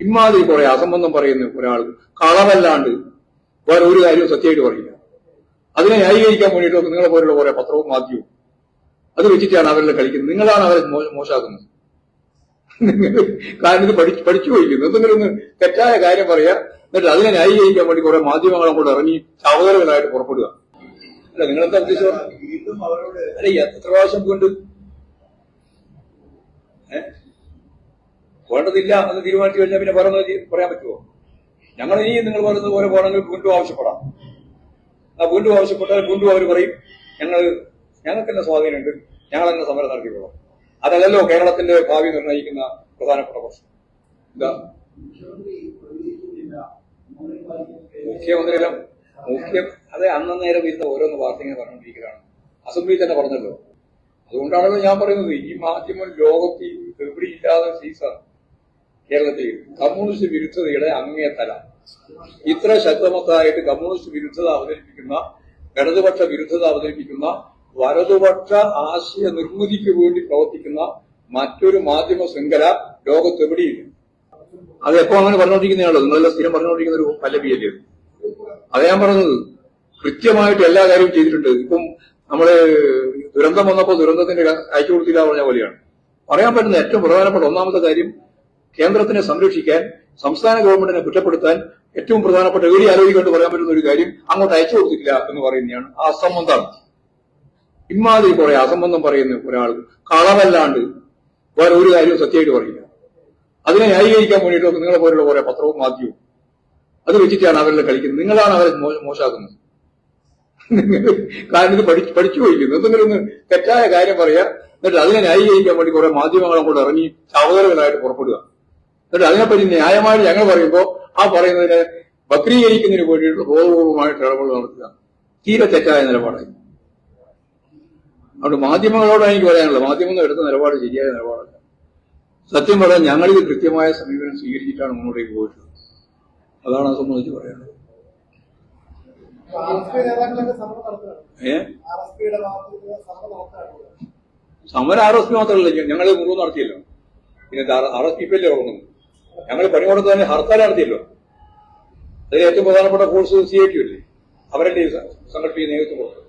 ഇമാതിരി കുറെ അസംബന്ധം പറയുന്ന ഒരാൾ കളവല്ലാണ്ട് വേറെ ഒരു കാര്യവും സത്യമായിട്ട് പറയില്ല അതിനെ ന്യായീകരിക്കാൻ വേണ്ടിയിട്ട് നിങ്ങളെ പോലുള്ള കുറെ പത്രവും മാധ്യമവും അത് വെച്ചിട്ടാണ് അവരെ കളിക്കുന്നത്. നിങ്ങളാണ് അവരെ മോശമാക്കുന്നത്. നിങ്ങൾ കാരണം ഇത് പഠിച്ചു പഠിച്ചു പോയിരിക്കുന്നു. എന്തെങ്കിലും തെറ്റായ കാര്യം പറയാ. എന്നിട്ട് അതിനെ ന്യായീകരിക്കാൻ വേണ്ടി കുറെ മാധ്യമങ്ങളും കൂടെ ഇറങ്ങി സഹോദരങ്ങളായിട്ട് പുറപ്പെടുക. അല്ല നിങ്ങളെന്താ ഉദ്ദേശിച്ചത്? അല്ല എത്ര പ്രാവശ്യം കൊണ്ട്? ഏ? വേണ്ടതില്ല എന്ന് തീരുമാനിച്ചു കഴിഞ്ഞാൽ പിന്നെ ചെയ്- പറയാൻ പറ്റുമോ? ഞങ്ങൾ ഇനി നിങ്ങൾ പറയുന്നത് പോലെ പോകണമെങ്കിൽ വീണ്ടും ആവശ്യപ്പെടാം. ആ വീണ്ടും ആവശ്യപ്പെട്ടാൽ വീണ്ടും അവർ പറയും ഞങ്ങൾ ഞങ്ങൾക്ക് തന്നെ സ്വാധീനമുണ്ട്. ഞങ്ങൾ തന്നെ സമരം നടത്തിക്കോളാം. അതല്ലല്ലോ കേരളത്തിന്റെ ഭാവി നിർണയിക്കുന്ന പ്രധാനപ്പെട്ട പ്രശ്നം. എന്താ? മുഖ്യമന്ത്രിയിലും മുഖ്യ അതെ അന്നേരം ഇരുന്ന ഓരോന്ന് വാർത്തങ്ങനെ പറഞ്ഞുകൊണ്ടിരിക്കുകയാണ്. അസംബ്ലി തന്നെ പറഞ്ഞല്ലോ. അതുകൊണ്ടാണല്ലോ ഞാൻ പറയുന്നത്. ഈ മാധ്യമം ലോകത്തിൽ എവിടെയില്ലാതെ സീസാണ്. കേരളത്തിൽ കമ്മ്യൂണിസ്റ്റ് വിരുദ്ധതയുടെ അങ്ങേത്തല ഇത്ര ശക്തമത്തായിട്ട് കമ്മ്യൂണിസ്റ്റ് വിരുദ്ധത അവതരിപ്പിക്കുന്ന ഇടതുപക്ഷ വിരുദ്ധത അവതരിപ്പിക്കുന്ന വലതുപക്ഷ ആശയ നിർമ്മിതിക്ക് വേണ്ടി പ്രവർത്തിക്കുന്ന മറ്റൊരു മാധ്യമ ശൃംഖല ലോകത്തെവിടെയില്ല അത് എപ്പോ അങ്ങനെ പറഞ്ഞുകൊണ്ടിരിക്കുന്നതാണല്ലോ നിങ്ങളെല്ലാം സ്ഥിരം പറഞ്ഞുകൊണ്ടിരിക്കുന്ന ഒരു പല്ലവിയല്ലേ അത്? ഞാൻ പറഞ്ഞത്. കൃത്യമായിട്ട് എല്ലാ കാര്യവും ചെയ്തിട്ടുണ്ട്. ഇപ്പം നമ്മൾ ദുരന്തം വന്നപ്പോ ദുരന്തത്തിന്റെ അയച്ചു കൊടുത്തില്ല പറഞ്ഞ പോലെയാണ്. പറയാൻ പറ്റുന്ന ഏറ്റവും പ്രധാനപ്പെട്ട ഒന്നാമത്തെ കാര്യം കേന്ദ്രത്തിനെ സംരക്ഷിക്കാൻ സംസ്ഥാന ഗവൺമെന്റിനെ കുറ്റപ്പെടുത്താൻ ഏറ്റവും പ്രധാനപ്പെട്ട ഏടി ആലോചിക്കേണ്ട പറയാൻ പറ്റുന്ന ഒരു കാര്യം അങ്ങോട്ട് അയച്ചു കൊടുത്തിട്ടില്ല എന്ന് പറയുന്നതാണ് ആ അസംബന്ധം ഇമാതിരി കുറെ അസംബന്ധം പറയുന്ന ഒരാൾ കളവല്ലാണ്ട് വേറെ ഒരു കാര്യവും സത്യമായിട്ട് പറയില്ല അതിനെ ന്യായീകരിക്കാൻ വേണ്ടിയിട്ട് നിങ്ങളെ പോലുള്ള കുറെ പത്രവും മാധ്യമവും അത് വെച്ചിട്ടാണ് അവരെ കളിക്കുന്നത്. നിങ്ങളാണ് അവരെ മോശമാക്കുന്നത്. കാരണം ഇത് പഠിച്ചു പഠിച്ചു പോയിരിക്കുന്നു എന്തെങ്കിലും തെറ്റായ കാര്യം പറയാ എന്നിട്ട് അതിനെ ന്യായീകരിക്കാൻ വേണ്ടി കുറെ മാധ്യമങ്ങളും കൂടെ ഇറങ്ങി ചവതലുകളായിട്ട് പുറപ്പെടുക. എന്നിട്ട് അതിനെപ്പറ്റി ന്യായമായിട്ട് ഞങ്ങൾ പറയുമ്പോൾ ആ പറയുന്നതിനെ വക്രീകരിക്കുന്നതിന് വേണ്ടിയിട്ടുള്ള ബോധപൂർവമായിട്ട് ഇടപെടൽ നടത്തുക. തീരെ തെറ്റായ നിലപാടായി. അതുകൊണ്ട് മാധ്യമങ്ങളോടാണ് എനിക്ക് പറയാനുള്ളത് മാധ്യമങ്ങൾ എടുത്ത നിലപാട് ശരിയായ നിലപാടല്ല. സത്യം പറയാൻ ഞങ്ങളിത് കൃത്യമായ സമീപനം സ്വീകരിച്ചിട്ടാണ് മുന്നോട്ടേക്ക് പോയിട്ടുള്ളത്. അതാണ് അത് സംബന്ധിച്ച് പറയാനുള്ളത്. സമരം ആർ എസ് പി മാത്രമല്ല ഞങ്ങൾ മുഴുവൻ നടത്തിയല്ലോ. പിന്നെ ആർ എസ് പി അല്ലേ തുടങ്ങുന്നു ഞങ്ങൾ പണിമുടക്ക് തന്നെ ഹർത്താൽ നടത്തിയല്ലോ അതിൽ ഏറ്റവും പ്രധാനപ്പെട്ട ഫോഴ്സ് സി ഐ ടി അല്ലേ അവരല്ലേ സംഘടിപ്പിക്കുന്ന നേതൃത്വം കൊടുത്തത്?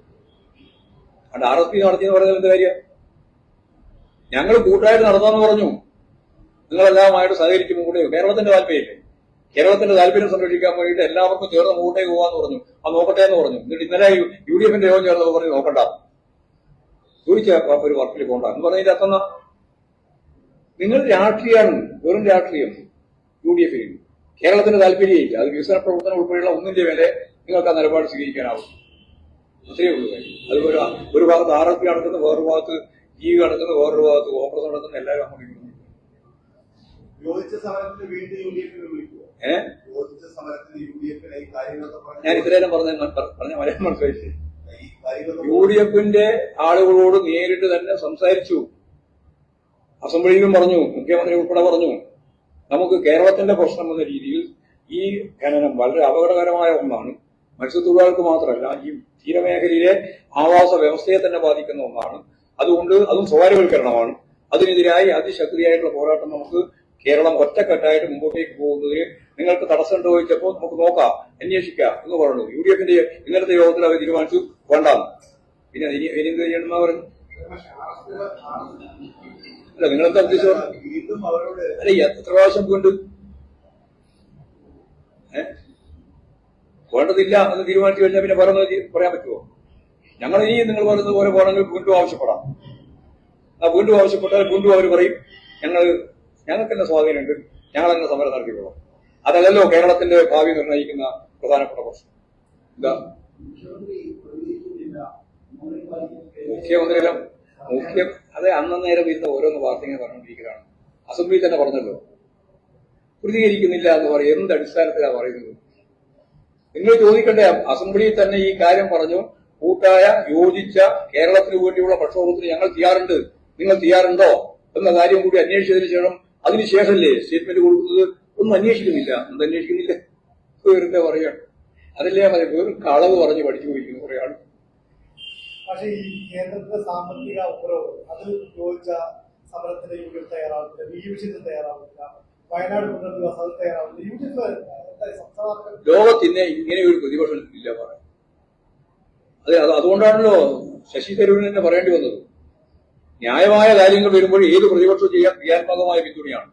അതുകൊണ്ട് ആർ എസ് പി നടത്തിയെന്ന് പറയുന്നത് എന്ത് കാര്യം? ഞങ്ങൾ കൂട്ടായിട്ട് നടത്താമെന്ന് പറഞ്ഞു. നിങ്ങളെല്ലാമായിട്ട് സഹകരിക്കുമ്പോൾ പോകും. കേരളത്തിന്റെ താല്പര്യമില്ലേ? കേരളത്തിന്റെ താല്പര്യം സംരക്ഷിക്കാൻ വേണ്ടിയിട്ട് എല്ലാവർക്കും ചേർന്ന് മുമ്പോട്ടേക്ക് പോകാന്ന് പറഞ്ഞു. അത് നോക്കട്ടെ എന്ന് പറഞ്ഞു. എന്നിട്ട് ഇന്നലെ യു ഡി എഫിന്റെ യോഗം ചേർന്ന് പറഞ്ഞു നോക്കണ്ട. ചോദിച്ച ഒരു വർക്കിൽ പോകണ്ട എന്ന് പറഞ്ഞതിന്റെ അർത്ഥം? നിങ്ങൾ രാഷ്ട്രീയമാണ് വെറും രാഷ്ട്രീയം. യു ഡി എഫിന് കേരളത്തിന് താല്പര്യമില്ല അത് വികസന പ്രവർത്തനം ഉൾപ്പെടെയുള്ള ഒന്നിന്റെ മേലെ നിങ്ങൾക്ക് ആ നിലപാട് സ്വീകരിക്കാനാവും. അത്രയേ ഉള്ളൂ അത് ഒരു ഒരു ഭാഗത്ത് ആർ എസ് പി നടക്കുന്ന വേറൊരു ഭാഗത്ത് ജി വി നടക്കുന്ന വേറൊരു ഭാഗത്ത് കോൺഗ്രസ് നടക്കുന്ന എല്ലാവരും അങ്ങോട്ട് ഞാൻ ഇത്രയെല്ലാം ഇത്രയും പറഞ്ഞ പറഞ്ഞ മലയാളം മനസ്സിലായി യു ഡി എഫിന്റെ ആളുകളോട് നേരിട്ട് തന്നെ സംസാരിച്ചു. അസംബ്ലിയിലും പറഞ്ഞു. മുഖ്യമന്ത്രി ഉൾപ്പെടെ പറഞ്ഞു. നമുക്ക് കേരളത്തിന്റെ പ്രശ്നം എന്ന രീതിയിൽ ഈ ഖനനം വളരെ അപകടകരമായ ഒന്നാണ്. മത്സ്യത്തൊഴിലാളികൾക്ക് മാത്രമല്ല ഈ തീരമേഖലയിലെ ആവാസ വ്യവസ്ഥയെ തന്നെ ബാധിക്കുന്ന ഒന്നാണ്. അതുകൊണ്ട് അതും സ്വകാര്യവൽക്കരണമാണ്. അതിനെതിരായി അതിശക്തിയായിട്ടുള്ള പോരാട്ടം നമുക്ക് കേരളം ഒറ്റക്കെട്ടായിട്ട് മുമ്പോട്ടേക്ക് പോകുന്നതിന് നിങ്ങൾക്ക് തടസ്സം ചോദിച്ചപ്പോൾ നമുക്ക് നോക്കാം അന്വേഷിക്കാം എന്ന് പറഞ്ഞു. യു ഡി എഫിന്റെ ഇന്നലത്തെ യോഗത്തിൽ അവർ തീരുമാനിച്ചു വേണ്ടാന്ന് പിന്നെ ഇനി ഇനി എന്ത് ചെയ്യണമെന്നാ പറഞ്ഞു അല്ല നിങ്ങളെന്താ ഉദ്ദേശിച്ചത്? വീണ്ടും അവരോട് അല്ല എത്ര പ്രാവശ്യം വീണ്ടും വേണ്ടതില്ല എന്ന് തീരുമാനിച്ചു കഴിഞ്ഞാൽ പിന്നെ ചെയ്- പറയാൻ പറ്റുമോ? ഞങ്ങൾ ഇനി നിങ്ങൾ പറയുന്നത് പോലെ പോകണമെങ്കിൽ വീണ്ടും ആവശ്യപ്പെടാം. ആ വീണ്ടും ആവശ്യപ്പെട്ടാൽ വീണ്ടും അവർ പറയും ഞങ്ങൾ ഞങ്ങൾക്ക് തന്നെ സ്വാധീനമുണ്ട്. ഞങ്ങൾ തന്നെ സമരം നടത്തിക്കോളാം. അതല്ലല്ലോ കേരളത്തിന്റെ ഭാവി നിർണയിക്കുന്ന പ്രധാനപ്പെട്ട പ്രശ്നം. എന്താ? മുഖ്യമന്ത്രി മുഖ്യം അതെ അന്നേരം ഇരുന്ന ഓരോന്ന് വാർത്തങ്ങനെ പറഞ്ഞുകൊണ്ടിരിക്കുകയാണ്. അസംബ്ലി തന്നെ പറഞ്ഞല്ലോ. പ്രതികരിക്കുന്നില്ല എന്ന് പറയും എന്ത് അടിസ്ഥാനത്തിലാണ് പറയുന്നത്? നിങ്ങൾ ചോദിക്കണ്ടേ അസംബ്ലിയിൽ തന്നെ ഈ കാര്യം പറഞ്ഞു കൂട്ടായ യോജിച്ച കേരളത്തിന് വേണ്ടിയുള്ള പ്രക്ഷോഭത്തിന് ഞങ്ങൾ ചെയ്യാറുണ്ട് നിങ്ങൾ ചെയ്യാറുണ്ടോ എന്ന കാര്യം കൂടി അന്വേഷിച്ചതിന് ശേഷം അതിനുശേഷമല്ലേ സ്റ്റേറ്റ്മെന്റ് കൊടുക്കുന്നത്? ഒന്നും അന്വേഷിക്കുന്നില്ല. എന്ത് അന്വേഷിക്കുന്നില്ല? വെറുതെ പറയാണ് അതല്ലേ മതി. വെറും കളവ് പറഞ്ഞ് പഠിച്ചു പോയിരിക്കുന്നു കുറെ ആൾ. പക്ഷേ ഈ കേന്ദ്രത്തിന്റെ സാമ്പത്തിക ഉത്തരവ് അത് ചോദിച്ച സമരത്തിന് യു ഡി എഫ് തയ്യാറാവുന്നില്ല ബി ജെ പി തയ്യാറാവുന്നില്ല വയനാട് മുന്നോട്ട് അത് തയ്യാറാവുന്നില്ല യു ഡി എഫ് ഇങ്ങനെ ഒരു പ്രതിപക്ഷം ഇല്ല പറയാൻ അതെ അത് അതുകൊണ്ടാണല്ലോ ശശി തരൂരിന് തന്നെ പറയേണ്ടി വന്നത്. ന്യായമായ കാര്യങ്ങൾ വരുമ്പോൾ ഏത് പ്രതിപക്ഷവും ചെയ്യാൻ ക്രിയാത്മകമായ പിന്തുണയാണ്.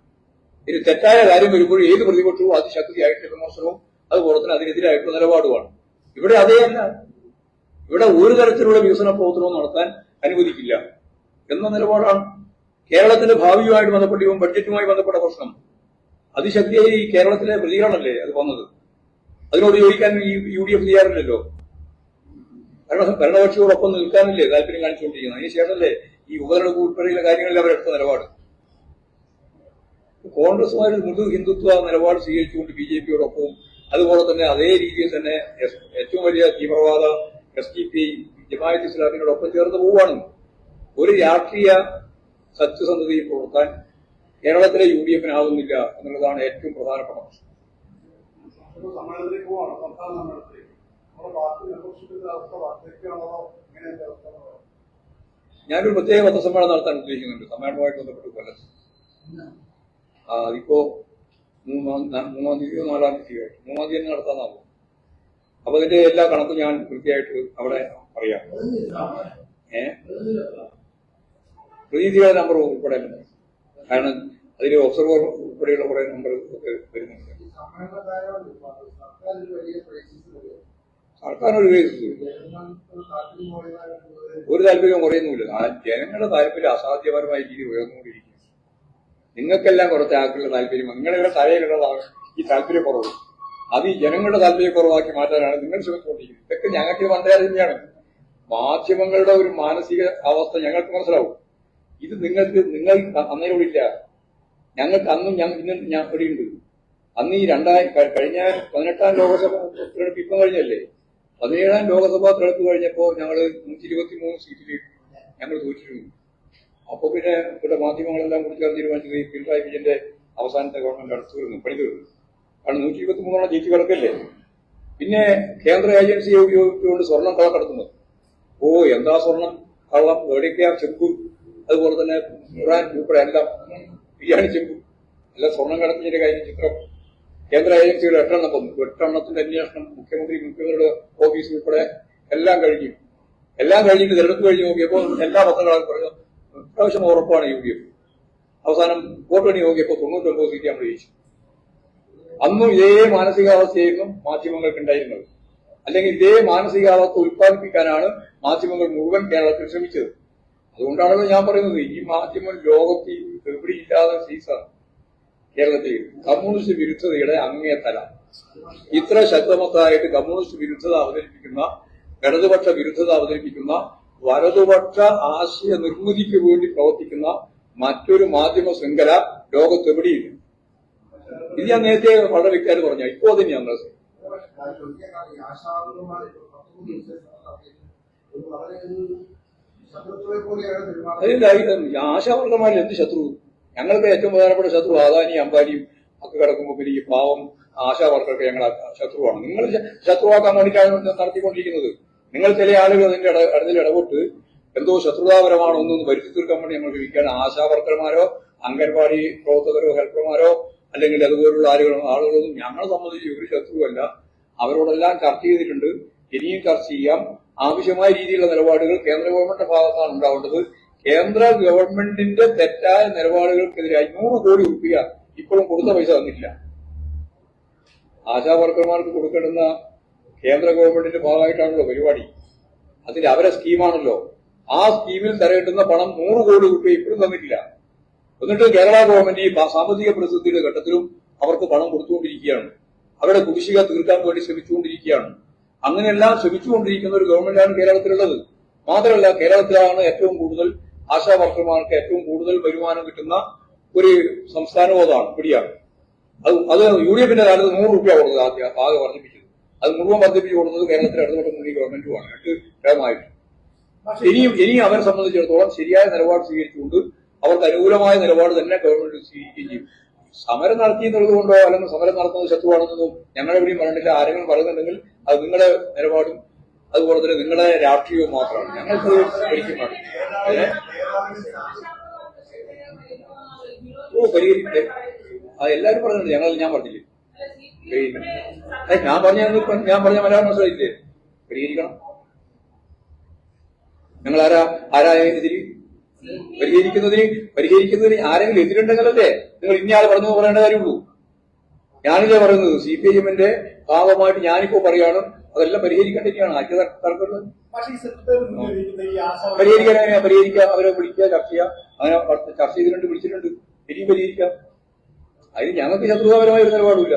ഇനി തെറ്റായ കാര്യം വരുമ്പോൾ ഏത് പ്രതിപക്ഷവും അതിശക്തിയായിട്ടുള്ള വിമർശനവും അതുപോലെ തന്നെ അതിനെതിരായിട്ടുള്ള നിലപാടുമാണ്. ഇവിടെ അതേയല്ല ഇവിടെ ഒരു തരത്തിലുള്ള വികസന പ്രവർത്തനവും നടത്താൻ അനുവദിക്കില്ല. എന്ന നിലപാടാണ്. കേരളത്തിന്റെ ഭാവിയുമായിട്ട് ബന്ധപ്പെട്ട് ബന്ധപ്പെട്ടും ബഡ്ജറ്റുമായി ബന്ധപ്പെട്ട പ്രശ്നം. അതിശക്തിയായി ഈ കേരളത്തിലെ പ്രതികരണമല്ലേ അത് വന്നത്? അതിനോട് ചോദിക്കാൻ ഈ യു ഡി എഫ് തയ്യാറില്ലല്ലോ? ഭരണ ഭരണകക്ഷിയോടൊപ്പം നിൽക്കാനല്ലേ താല്പര്യം കാണിച്ചുകൊണ്ടിരിക്കുന്നത്? അതിനുശേഷമല്ലേ ഈ ഉപതെരഞ്ഞെടുപ്പ് ഉൾപ്പെടെയുള്ള കാര്യങ്ങളിൽ അവരെടുത്ത നിലപാട്? കോൺഗ്രസുമായിട്ട് മൃദു ഹിന്ദുത്വ നിലപാട് സ്വീകരിച്ചുകൊണ്ട് ബി ജെ പിയോടൊപ്പവും അതുപോലെ തന്നെ അതേ രീതിയിൽ തന്നെ ഏറ്റവും വലിയ തീവ്രവാദ എസ് ഡി പി ജമാ ഇസ്ലാമിനോടൊപ്പം ചേർന്ന് പോവുകയാണ്. ഒരു രാഷ്ട്രീയ സത്യസന്ധതയും പുലർത്താൻ കേരളത്തിലെ യു ഡി എഫിനാവുന്നില്ല എന്നുള്ളതാണ് ഏറ്റവും പ്രധാനപ്പെട്ട പ്രശ്നം. ഞാനൊരു പ്രത്യേക പത്രസമ്മേളനം നടത്താൻ ഉദ്ദേശിക്കുന്നുണ്ട്. സമ്മേളനവുമായിട്ട് ബന്ധപ്പെട്ട് കൊല്ലത്ത് ആ, അതിപ്പോ മൂന്നാം മൂന്നാം തീയതിയോ നാലാം തീയതിയോ ആയിട്ട്. മൂന്നാം തീയതി നടത്താനാവും. അപ്പൊ അതിന്റെ എല്ലാ കണക്കും ഞാൻ കൃത്യമായിട്ട് അവിടെ പറയാം. ഏ? പ്രതിനിധികളുടെ നമ്പർ ഉൾപ്പെടെ ഉണ്ട്. കാരണം അതിൽ ഒബ്സർവർ ഉൾപ്പെടെയുള്ള കുറെ നമ്പർ ഒക്കെ വരുന്നുണ്ട്. സർക്കാരിനൊരു ഒരു താല്പര്യം കുറയുന്നുമില്ല. ജനങ്ങളുടെ താല്പര്യം അസാധ്യപരമായ രീതിയിൽ ഉയർന്നുകൊണ്ടിരിക്കുന്നു. നിങ്ങൾക്കെല്ലാം കുറച്ച് ആൾക്കുള്ള താല്പര്യം നിങ്ങളുടെ തലയിലുള്ളതാണ് ഈ താല്പര്യക്കുറവ് അത് ഈ ജനങ്ങളുടെ താല്പര്യക്കുറവാക്കി മാറ്റാനാണ് നിങ്ങൾ ശ്രമിച്ചുകൊണ്ടിരിക്കുന്നത്. ഇതൊക്കെ ഞങ്ങൾക്ക് മണ്ടയാ തന്നെയാണ്. മാധ്യമങ്ങളുടെ ഒരു മാനസിക അവസ്ഥ ഞങ്ങൾക്ക് മനസ്സിലാവും. ഇത് നിങ്ങൾക്ക് നിങ്ങൾ അന്നേരമില്ല ഞങ്ങൾക്ക് അന്നും ഞങ്ങൾ ഇന്നും ഞാൻ ഇവിടെയുണ്ട്. അന്ന് ഈ രണ്ടായി കഴിഞ്ഞ പതിനെട്ടാം ലോകസഭ തെരഞ്ഞെടുപ്പ് ഇപ്പം കഴിഞ്ഞല്ലേ? പതിനേഴാം ലോകസഭാ തെരഞ്ഞെടുപ്പ് കഴിഞ്ഞപ്പോ ഞങ്ങൾ നൂറ്റി ഇരുപത്തി മൂന്ന് ഞങ്ങൾ തോറ്റിരുന്നു. അപ്പൊ പിന്നെ ഇവിടെ മാധ്യമങ്ങളെല്ലാം കൂടി തീരുമാനിച്ചത് ഈ പിണറായി വിജയന്റെ അവസാനത്തെ ഗവൺമെന്റ് അടുത്തു വരുന്നു പണി തീർന്നു കാരണം നൂറ്റി ഇരുപത്തി മൂന്നോളം ജയിച്ചു കിടക്കല്ലേ? പിന്നെ കേന്ദ്ര ഏജൻസിയെ ഉപയോഗിച്ചുകൊണ്ട് സ്വർണം കള്ളക്കടത്തുന്നത്. ഓ എന്താ സ്വർണം? കള്ളം എവിടെയൊക്കെയാ ചെമ്പ്? അതുപോലെ തന്നെ ഇറാൻ ഉൾപ്പെടെ എല്ലാം ബിരിയാണി ചെമ്പും എല്ലാം സ്വർണം കടത്തിന്റെ കാര്യം ചിത്രം കേന്ദ്ര ഏജൻസികൾ എട്ടെണ്ണം വന്നു. എട്ടെണ്ണത്തിന്റെ അന്വേഷണം മുഖ്യമന്ത്രി മുഖ്യമന്ത്രിയുടെ ഓഫീസ് ഉൾപ്പെടെ എല്ലാം കഴിഞ്ഞു. എല്ലാം കഴിഞ്ഞിട്ട് തെരഞ്ഞെടുപ്പ് കഴിഞ്ഞ് നോക്കിയപ്പോൾ എല്ലാ പത്രങ്ങളും പറഞ്ഞു പ്രാവശ്യം ഉറപ്പാണ് യു ഡി എഫ്. അവസാനം വോട്ട് എണ്ണി നോക്കിയപ്പോൾ തൊണ്ണൂറ്റൊമ്പത് സീറ്റ് നമ്മൾ ജയിച്ചു. അന്നും ഇതേ മാനസികാവസ്ഥയായിരുന്നു മാധ്യമങ്ങൾക്ക് ഉണ്ടായിരുന്നത്. അല്ലെങ്കിൽ ഇതേ മാനസികാവസ്ഥ ഉൽപ്പാദിപ്പിക്കാനാണ് മാധ്യമങ്ങൾ മുഴുവൻ കേരളത്തിൽ ശ്രമിച്ചത്. അതുകൊണ്ടാണല്ലോ ഞാൻ പറയുന്നത്. ഈ മാധ്യമം ലോകത്തിൽ എവിടെയില്ലാതെ സീസാണ് കേരളത്തിൽ കമ്മ്യൂണിസ്റ്റ് വിരുദ്ധതയുടെ അങ്ങേത്തല ഇത്ര ശക്തമത്തായിട്ട് കമ്മ്യൂണിസ്റ്റ് വിരുദ്ധത അവതരിപ്പിക്കുന്ന ഇടതുപക്ഷ വിരുദ്ധത അവതരിപ്പിക്കുന്ന വലതുപക്ഷ ആശയ നിർമ്മിതിക്ക് വേണ്ടി പ്രവർത്തിക്കുന്ന മറ്റൊരു മാധ്യമ ശൃംഖല ലോകത്തെവിടെയില്ല ഇത് ഞാൻ നേരത്തെ വളരെ വ്യക്തമായിട്ട് പറഞ്ഞു ഇപ്പോ തന്നെയാണ് ഞാൻ ചോദിക്കാൻ ഈ ആശാവർഗന്മാരിൽ എന്ത് ശത്രു? ഞങ്ങൾക്ക് ഏറ്റവും പ്രധാനപ്പെട്ട ശത്രു ആദാനി അംബാനിയും ഒക്കെ കിടക്കുമ്പോൾ പിന്നെ ഈ പാവം ആശാവർക്കർക്ക് ഞങ്ങൾ ശത്രുവാണ്. നിങ്ങൾ ശത്രുവാക്കാൻ വേണ്ടിയിട്ടാണ് ഇത് നടത്തിക്കൊണ്ടിരിക്കുന്നത്. നിങ്ങൾ ചില ആളുകൾ അതിന്റെ ഇടത്തിൽ ഇടപെട്ട് എന്തോ ശത്രുതാപരമാണോ ഒന്നും വരുത്തി തീർക്കാൻ വേണ്ടി ഞങ്ങൾ കഴിക്കാൻ ആശാവർക്കർമാരോ അംഗൻവാടി പ്രവർത്തകരോ ഹെൽപ്പർമാരോ അല്ലെങ്കിൽ അതുപോലുള്ള ആളുകളോ ആളുകളൊന്നും ഞങ്ങളെ സംബന്ധിച്ച് ഒരു ശത്രുവല്ല. അവരോടെല്ലാം ചർച്ച ചെയ്തിട്ടുണ്ട്. ഇനിയും ചർച്ച ചെയ്യാം. ആവശ്യമായ രീതിയിലുള്ള നിലപാടുകൾ കേന്ദ്ര ഗവൺമെന്റിന്റെ ഭാഗത്താണ് ഉണ്ടാവേണ്ടത്. കേന്ദ്ര ഗവൺമെന്റിന്റെ തെറ്റായ നിലപാടുകൾക്കെതിരെ അഞ്ഞൂറ് കോടി രൂപ ഇപ്പോഴും കൊടുത്ത പൈസ തന്നില്ല ആശാ വർക്കർമാർക്ക് കേന്ദ്ര ഗവൺമെന്റിന്റെ ഭാഗമായിട്ടാണല്ലോ പരിപാടി. അതിൽ അവരെ സ്കീമാണല്ലോ. ആ സ്കീമിൽ തരകിട്ടുന്ന പണം നൂറ് കോടി രൂപ ഇപ്പോഴും തന്നിട്ടില്ല. എന്നിട്ട് കേരള ഗവൺമെന്റ് ഈ സാമ്പത്തിക പ്രതിസന്ധിയുടെ ഘട്ടത്തിലും അവർക്ക് പണം കൊടുത്തുകൊണ്ടിരിക്കുകയാണ്. അവരുടെ കുടിശ്ശിക തീർക്കാൻ വേണ്ടി ശ്രമിച്ചുകൊണ്ടിരിക്കുകയാണ്. അങ്ങനെയെല്ലാം ശ്രമിച്ചുകൊണ്ടിരിക്കുന്ന ഒരു ഗവൺമെന്റാണ് കേരളത്തിലുള്ളത്. മാത്രമല്ല കേരളത്തിലാണ് ഏറ്റവും കൂടുതൽ ആശാ വർക്കർമാർക്ക് ഏറ്റവും കൂടുതൽ വരുമാനം കിട്ടുന്ന ഒരു സംസ്ഥാനവും അതാണ് പിടിയാണ്. അത് അത് യു ഡി എഫിന്റെ കാലത്ത് നൂറ് രൂപ കൊടുത്തത് ആദ്യം ആകെ വർദ്ധിപ്പിച്ചത്. അത് മുഴുവൻ വർദ്ധിപ്പിച്ചു കൊടുത്തത് കേരളത്തിലെ ഇടതുപക്ഷ മുന്നണി ഗവൺമെന്റുമാണ്. രണ്ട് പക്ഷെ ഇനിയും ഇനിയും അവരെ സംബന്ധിച്ചിടത്തോളം ശരിയായ നിലപാട് സ്വീകരിച്ചുകൊണ്ട് അവർക്ക് അനുകൂലമായ നിലപാട് തന്നെ ഗവൺമെന്റ് സ്വീകരിക്കുകയും ചെയ്യും. സമരം നടത്തി എന്നുള്ളത് കൊണ്ടോ അല്ലെങ്കിൽ സമരം നടത്തുന്നത് ശത്രുവാണെന്നൊന്നും ഞങ്ങളെവിടെയും പറഞ്ഞിട്ടില്ല. ആരെങ്കിലും പറയുന്നുണ്ടെങ്കിൽ അത് നിങ്ങളുടെ നിലപാടും. അതുപോലെ തന്നെ നിങ്ങളുടെ രാഷ്ട്രീയവും മാത്രമാണ് ഞങ്ങൾക്ക് ഒരിക്കലും. ഓ പരിഹരിക്കട്ടെ. അത് എല്ലാവരും പറഞ്ഞിട്ടുണ്ട്. ഞങ്ങൾ ഞാൻ പറഞ്ഞില്ലേ? ഞാൻ പറഞ്ഞ ഞാൻ പറഞ്ഞ മലയാളം മനസ്സിലായില്ലേ? പരിഹരിക്കണം. ഞങ്ങൾ ആരാ ആരാ എതിരി പരിഹരിക്കുന്നതിന് പരിഹരിക്കുന്നതിന് ആരെങ്കിലും എതിരുണ്ടെങ്കിലല്ലേ നിങ്ങൾ ഇന്നയാൾ പറഞ്ഞു പറയേണ്ട കാര്യമുള്ളൂ. ഞാനില്ലേ പറയുന്നത് സി പി ഐ എമ്മിന്റെ ഭാഗമായിട്ട് ഞാനിപ്പോ പറയാണ് അതെല്ലാം പരിഹരിക്കേണ്ടിരിക്കുകയാണ്. ആദ്യ തർക്കമുള്ളത് പരിഹരിക്കാൻ എങ്ങനെയാ? പരിഹരിക്കുക അവരെ വിളിക്കുക ചർച്ച ചെയ്യുക അങ്ങനെ ചർച്ച ചെയ്തിട്ടുണ്ട് വിളിച്ചിട്ടുണ്ട്. ഇനിയും പരിഹരിക്കാം. അതിന് ഞങ്ങൾക്ക് ശത്രുതാപരമായ ഒരു നിലപാടില്ല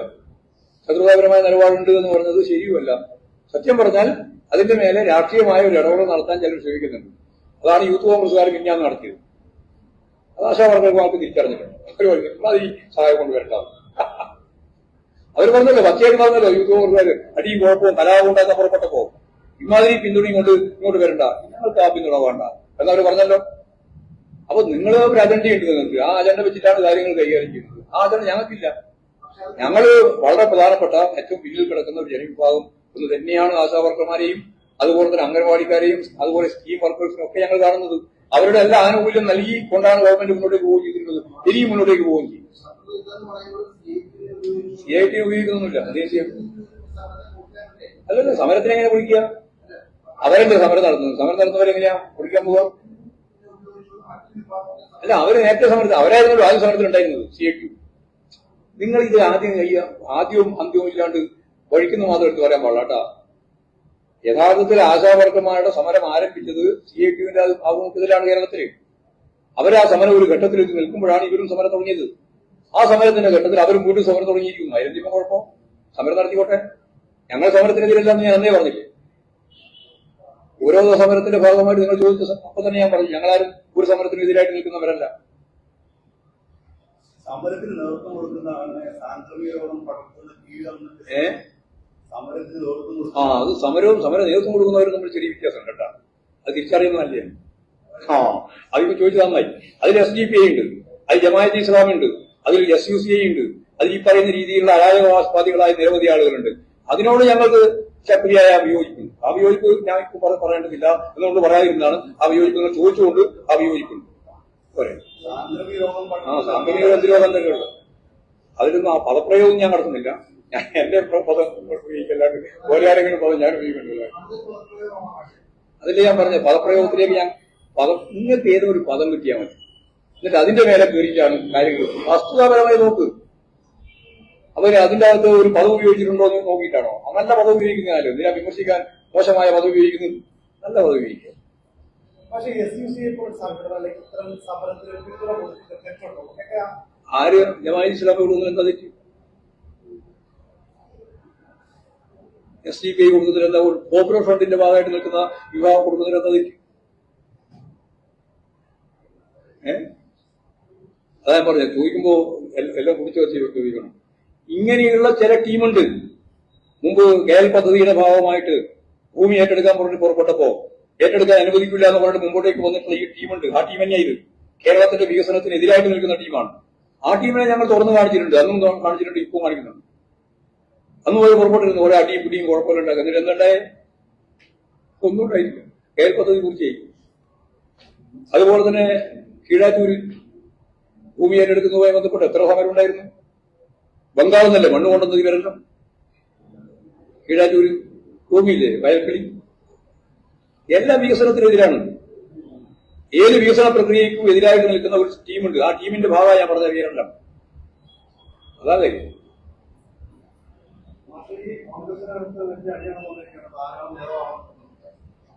ശത്രുതാപരമായ നിലപാടുണ്ട് എന്ന് പറഞ്ഞത് ശരിയുമല്ല. സത്യം പറഞ്ഞാൽ അതിന്റെ മേലെ രാഷ്ട്രീയമായ ഒരു ഇടപെടൽ നടത്താൻ ചിലർ ശ്രമിക്കുന്നുണ്ട്. അതാണ് യൂത്ത് കോൺഗ്രസ്സുകാർ മിഞ്ഞാന്ന് നടത്തിയത്. അത് ആശാവർക്കർക്ക് തിരിച്ചറിഞ്ഞിട്ടുണ്ട്. അവർ അത് ഈ സഹായം കൊണ്ട് വരണ്ടാവും അവർ പറഞ്ഞല്ലോ പച്ചയായിട്ട് പറഞ്ഞല്ലോ യൂത്ത് അടിയും കുഴപ്പവും കലാപം ഉണ്ടാക്കാൻ പുറപ്പെട്ടപ്പോ ഇമാതിരി പിന്തുണ ഇങ്ങോട്ട് ഇങ്ങോട്ട് വരണ്ട. ഞങ്ങൾക്ക് ആ പിന്തുണ വേണ്ട. അവർ പറഞ്ഞല്ലോ? അപ്പൊ നിങ്ങൾ ഒരു അജണ്ട ഉണ്ട് നിങ്ങൾക്ക് ആ അജണ്ട വെച്ചിട്ടാണ് കാര്യങ്ങൾ കൈകാര്യം ചെയ്യുന്നത്. ആ അജണ്ട ഞങ്ങൾക്കില്ല. ഞങ്ങൾ വളരെ പ്രധാനപ്പെട്ട ഏറ്റവും പിന്നിൽ കിടക്കുന്ന ഒരു ജനവിഭാഗം ഒന്ന് തന്നെയാണ് ആശാവർക്കർമാരെയും അതുപോലെ തന്നെ അംഗൻവാടിക്കാരെയും അതുപോലെ സ്കീം വർക്കേഴ്സിനും ഒക്കെ ഞങ്ങൾ കാണുന്നത്. അവരുടെ എല്ലാ ആനുകൂല്യം നൽകി കൊണ്ടാണ് ഗവൺമെന്റ് മുന്നോട്ടേക്ക് പോവുകയും ചെയ്തിരുന്നത് ഇനിയും മുന്നോട്ടേക്ക് പോവുകയും ചെയ്യും. സി ഐ സമരത്തിന് എങ്ങനെ വിളിക്കുക? അവരല്ലേ സമരം നടത്തുന്നത് സമരം നടത്തുന്നവരെങ്ങനെയാ വിളിക്കാൻ പോവാ അല്ല അവർ നേരത്തെ സമരത്തിൽ അവരായിരുന്നു ആദ്യ സമരത്തിലുണ്ടായിരുന്നത് സി ഐ ടി നിങ്ങൾ ഇത് ആദ്യം ആദ്യവും അന്ത്യവും ഇല്ലാണ്ട് വഴിക്കുന്ന മാത്രം എടുത്ത് പറയാൻ പാടില്ല കേട്ടാ. യഥാർത്ഥത്തിൽ ആശാവർക്കന്മാരുടെ സമരം ആരംഭിച്ചത് സി ഐ ടിന്റെ ആഭിമുഖ്യത്തിലാണ് കേരളത്തിൽ അവർ ആ സമരം ഒരു ഘട്ടത്തിലേക്ക് നിൽക്കുമ്പോഴാണ് ഇവരും സമരം തുടങ്ങിയത്. ആ സമരത്തിന്റെ ഘട്ടത്തിൽ അവരും വീണ്ടും സമരം തുടങ്ങിയിരിക്കുന്നു. ഇപ്പം കുഴപ്പം? സമരം നടത്തിക്കോട്ടെ. ഞങ്ങൾ സമരത്തിനെതിരല്ലെന്ന് ഞാൻ അന്നേ പറഞ്ഞില്ലേ. ഓരോ സമരത്തിന്റെ ഭാഗമായിട്ട് നിങ്ങൾ ചോദിച്ച അപ്പൊ തന്നെ ഞാൻ പറഞ്ഞു ഞങ്ങളാരും ഒരു സമരത്തിന് എതിരായിട്ട് നിൽക്കുന്നവരല്ല. സമരത്തിന് നേതൃത്വം കൊടുക്കുന്നതാണ് സാംക്രമിക രോഗം പടർത്തുന്ന കീഴം ഏ? സമരത്തിന് നേതൃത്വം ആ അത് സമരവും സമര നേതൃത്വം കൊടുക്കുന്നവരും നമ്മൾ ചെറിയ വ്യത്യാസം കേട്ടാ. അത് തിരിച്ചറിയുന്നതല്ലേ? ആ അതിപ്പോ ചോദിച്ചു നന്നായി. അതിൽ എസ് ഡി പി ഐ ഉണ്ട്. അതിൽ ജമാഅത്ത് ഇസ്ലാമി ഉണ്ട്. അതിൽ എസ് യു സി ഐ ഉണ്ട് അതിൽ ഈ പറയുന്ന രീതിയിലുള്ള അരാജകവാസ്വാദികളായ നിരവധി ആളുകളുണ്ട്. അതിനോട് ഞങ്ങൾക്ക് ശക്തിയായ വിയോജിക്കുന്നു ആ വിയോജിപ്പ് ഞാൻ ഇപ്പൊ പറ- പറയേണ്ടതില്ല. എന്നുകൊണ്ട് വിയോജിപ്പ് നിങ്ങൾ ചോദിച്ചുകൊണ്ട് പോരെ. ആ സാമ്പത്തിക പ്രതിരോധം തന്നെയുണ്ട് അതിലൊന്നും ആ പദപ്രയോഗം ഞാൻ നടത്തുന്നില്ല. ഞാൻ എന്റെ പദം ഉപയോഗിക്കല്ലാണ്ട് ഓരോരെങ്കിലും പദം ഞാൻ ഉപയോഗിക്കുന്നില്ല. അതിൽ ഞാൻ പറഞ്ഞ പദപ്രയോഗത്തിലേക്ക് ഞാൻ പദം ഇങ്ങനത്തെ ഏതോ ഒരു പദം കിട്ടിയാൽ മതി. എന്നിട്ട് അതിന്റെ മേലെ കയറിയിട്ടാണ് കാര്യങ്ങൾ വസ്തുതാപരമായി നോക്ക്. അവർ അതിന്റെ അകത്ത് ഒരു പദം ഉപയോഗിച്ചിട്ടുണ്ടോ എന്ന് നോക്കിയിട്ടാണോ? ആ നല്ല പദം ഉപയോഗിക്കുന്നതല്ലോ എന്തിനാ വിമർശിക്കാൻ മോശമായ പദം ഉപയോഗിക്കുന്നത്? നല്ല പദം ഉപയോഗിക്കുക. ആര് ഇസ്ലാമി കൊടുക്കുന്നതിൽ എന്താ തെറ്റ്? എസ് ഡി പി ഐ കൊടുക്കുന്നതിൽ എന്താ പോപ്പുലർ ഫ്രണ്ടിന്റെ ഭാഗമായിട്ട് നിൽക്കുന്ന വിവാഹ കൊടുക്കുന്നതിൽ എന്താ തെറ്റ്? ഏ? അതാ പറഞ്ഞത് ചോദിക്കുമ്പോ എല്ലാം കുടിച്ചു വെച്ച് ചോദിക്കണം. ഇങ്ങനെയുള്ള ചില ടീമുണ്ട്. മുമ്പ് ഗയൽ പദ്ധതിയുടെ ഭാഗമായിട്ട് ഭൂമി ഏറ്റെടുക്കാൻ പറഞ്ഞിട്ട് പുറപ്പെട്ടപ്പോ ഏറ്റെടുക്കാൻ അനുവദിക്കില്ല എന്ന് പറഞ്ഞിട്ട് മുമ്പോട്ടേക്ക് വന്നിട്ടുള്ള ഈ ടീമുണ്ട്. ആ ടീം തന്നെയാ ഇത്. കേരളത്തിന്റെ വികസനത്തിന് എതിരായിട്ട് നിൽക്കുന്ന ടീമാണ്. ആ ടീമിനെ ഞങ്ങൾ തുറന്നു കാണിച്ചിട്ടുണ്ട്. അന്നും കാണിച്ചിട്ടുണ്ട് ഇപ്പോൾ കാണിക്കുന്നുണ്ട്. അന്ന് പോയി പുറപ്പെട്ടിരുന്നു. ഓരോ അടിയും പിടിയും കുഴപ്പമില്ല എന്നിട്ട് എന്തുണ്ടായേ? ഒന്നും ഉണ്ടായില്ല കേരള പദ്ധതി പൂർത്തിയായി. അതുപോലെ തന്നെ കീഴാറ്റൂരിൽ ഭൂമി ഏറ്റെടുക്കുന്നതുമായി ബന്ധപ്പെട്ട് എത്ര സമരം ഉണ്ടായിരുന്നു? ബംഗാളിൽ നിന്നല്ലേ മണ്ണ് കൊണ്ടുവന്നത് ഇവരെല്ലാം? കീഴാറ്റൂരിൽ ഭൂമിയില്ലേ വയൽക്കിളി? എല്ലാ വികസനത്തിനെതിരാണ് ഏത് വികസന പ്രക്രിയയ്ക്കും എതിരായിട്ട് നിൽക്കുന്ന ഒരു ടീമുണ്ട്. ആ ടീമിന്റെ ഭാഗമായി ഞാൻ പറഞ്ഞ പേരെല്ലാം അതാതെ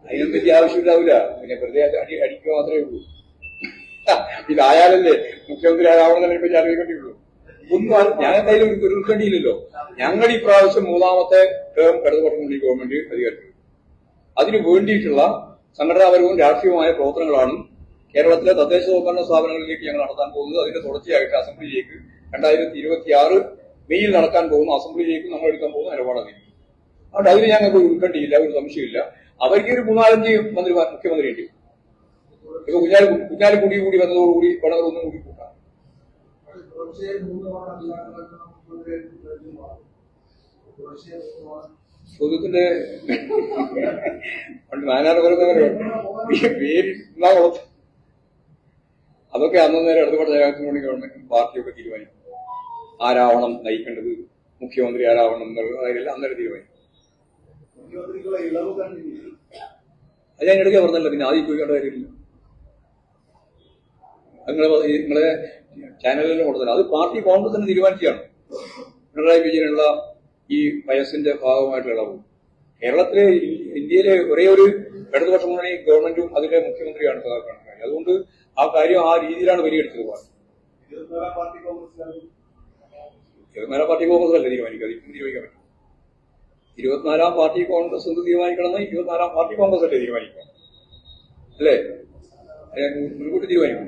അതിനെപ്പറ്റി ആവശ്യമില്ലാവില്ല പിന്നെ വെറുതെ അടി അടിക്കുക മാത്രമേ ഉള്ളൂ. ഇതായാലല്ലേ മുഖ്യമന്ത്രി ആരാവണമെന്നല്ലേ ഇപ്പൊ ഞാൻ അറിയിക്കേണ്ടിയുള്ളൂ ഒന്നും ഞാൻ എന്തായാലും ഉൾക്കേണ്ടിയില്ലല്ലോ ഒരു ഉത്കണ്ഠയില്ലല്ലോ ഞങ്ങൾ ഈ പ്രാവശ്യം മൂന്നാമത്തെ ടേം കടന്നു ഈ ഗവൺമെന്റ് അധികാരത്തിൽ അതിന് വേണ്ടിയിട്ടുള്ള സംഘടനാപരവും രാഷ്ട്രീയവുമായ പ്രവർത്തനങ്ങളാണ് കേരളത്തിലെ തദ്ദേശ സ്വയംഭരണ സ്ഥാപനങ്ങളിലേക്ക് ഞങ്ങൾ നടത്താൻ പോകുന്നത്. അതിന്റെ തുടർച്ചയായിട്ട് അസംബ്ലിയിലേക്ക് രണ്ടായിരത്തി ഇരുപത്തി ആറ് മെയ്യിൽ നടക്കാൻ പോകുന്ന അസംബ്ലിയിലേക്ക് നമ്മൾ എടുക്കാൻ പോകുന്ന നിലപാടാണ്. അതുകൊണ്ട് അതിന് ഞങ്ങൾക്ക് ഒരു ഉത്കണ്ഠയില്ല ഒരു സംശയമില്ല. അവർക്ക് ഒരു മൂന്നാലഞ്ച് മന്ത്രിമാർ മുഖ്യമന്ത്രിയുണ്ട്. ഇപ്പൊ കുഞ്ഞാൽ കുഞ്ഞാലി കൂടി കൂടി വന്നതോടുകൂടി വളരെ ഒന്നും കൂടി കൂട്ടാം. ചോദ്യത്തിന്റെ പണ്ട് പേര് എന്നാ കുഴപ്പം അതൊക്കെ അന്ന് നേരം ഇടതുപക്ഷ ജനാധിപത്യ ഗവൺമെന്റ് പാർട്ടിയൊക്കെ തീരുമാനിക്കും. ആരാവണം നയിക്കേണ്ടത്? മുഖ്യമന്ത്രി ആരാവണം എന്നുള്ള കാര്യമെല്ലാം അന്നേരം തീരുമാനിക്കും. അത് ഞാൻ എടുക്കാൻ പറഞ്ഞല്ലോ പിന്നെ ആദ്യം ചോദിക്കേണ്ട കാര്യമില്ല. നിങ്ങളെ നിങ്ങളെ ചാനലിലും കൊടുത്തത് അത് പാർട്ടി കോൺഗ്രസ് തന്നെ തീരുമാനിക്കുകയാണ് പിണറായി വിജയനുള്ള ഈ വയസ്സിന്റെ ഭാഗമായിട്ടുള്ള ഇളവ് കേരളത്തിലെ ഇന്ത്യയിലെ ഒരേ ഒരു ഇടതുപക്ഷ മുന്നണി ഗവൺമെന്റും അതിന്റെ മുഖ്യമന്ത്രിയാണ് പിണറായി അതുകൊണ്ട് ആ കാര്യം ആ രീതിയിലാണ് പരിഗണിച്ചത് പാർട്ടി. ഇരുപത്തിനാലാം പാർട്ടി കോൺഗ്രസ് അല്ലേ തീരുമാനിക്കുക? തീരുമാനിക്കാൻ പറ്റും ഇരുപത്തിനാലാം പാർട്ടി കോൺഗ്രസ് എന്ത് തീരുമാനിക്കണമെന്ന് ഇരുപത്തിനാലാം പാർട്ടി കോൺഗ്രസ് അല്ലേ തീരുമാനിക്കുക? അല്ലേ? മുൻകൂട്ടി തീരുമാനിക്കും.